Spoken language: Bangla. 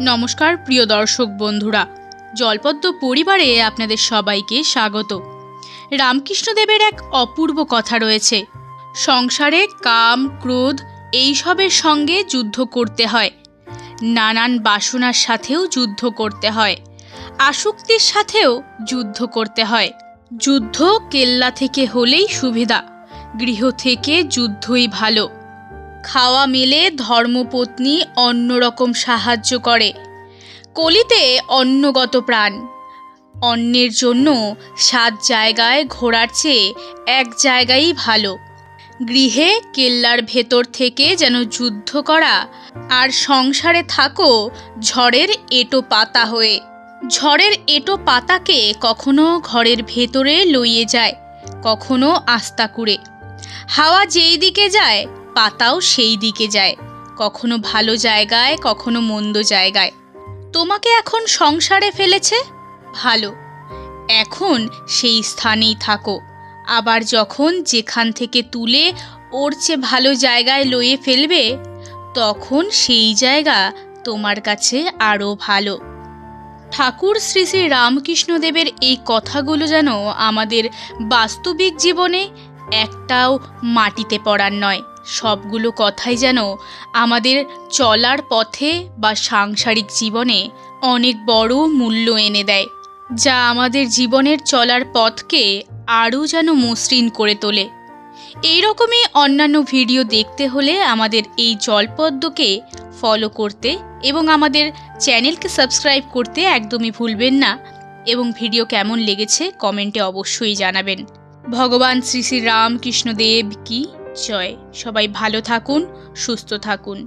নমস্কার, প্রিয় দর্শক বন্ধুরা। জলপদ্ম পরিবারে আপনাদের সবাইকে স্বাগত। রামকৃষ্ণদেবের এক অপূর্ব কথা রয়েছে। সংসারে কাম, ক্রোধ এইসবের সঙ্গে যুদ্ধ করতে হয়। নানান বাসনার সাথেও যুদ্ধ করতে হয়। আসক্তির সাথেও যুদ্ধ করতে হয়। যুদ্ধ কেল্লা থেকে হলেই সুবিধা। গৃহ থেকে যুদ্ধই ভালো। খাওয়া মেলে ধর্মপত্নী অন্যরকম সাহায্য করে। কলিতে অন্নগত প্রাণ। অন্যের জন্য সাত জায়গায় ঘোরার চেয়ে এক জায়গায়ই ভালো। গৃহে কেল্লার ভেতর থেকে যেন যুদ্ধ করা আর সংসারে থাকো ঝড়ের এটো পাতা হয়ে। ঝড়ের এটো পাতাকে কখনো ঘরের ভেতরে লইয়ে যায়, কখনো আস্তা কুড়ে হাওয়া যেই দিকে যায় পাতাও সেই দিকে যায়, কখনো ভালো জায়গায়, কখনো মন্দ জায়গায়। তোমাকে এখন সংসারে ফেলেছে? ভালো। এখন সেই স্থানেই থাকো। আবার যখন যেখান থেকে তুলে ওর চেয়ে ভালো জায়গায় লইয়ে ফেলবে, তখন সেই জায়গা তোমার কাছে আরও ভালো। ঠাকুর শ্রী শ্রী রামকৃষ্ণদেবের এই কথাগুলো যেন আমাদের বাস্তবিক জীবনে একটাও মাটিতে পড়ার নয়। সবগুলো কথাই যেন আমাদের চলার পথে বা সাংসারিক জীবনে অনেক বড় মূল্য এনে দেয়, যা আমাদের জীবনের চলার পথকে আরও যেন মসৃণ করে তোলে। এই রকমই অন্যান্য ভিডিও দেখতে হলে আমাদের এই জলপদ্মকে ফলো করতে এবং আমাদের চ্যানেলকে সাবস্ক্রাইব করতে একদমই ভুলবেন না এবং ভিডিও কেমন লেগেছে কমেন্টে অবশ্যই জানাবেন। ভগবান শ্রী শ্রী রামকৃষ্ণদেব কি? জয় সবাই ভালো থাকুন সুস্থ থাকুন।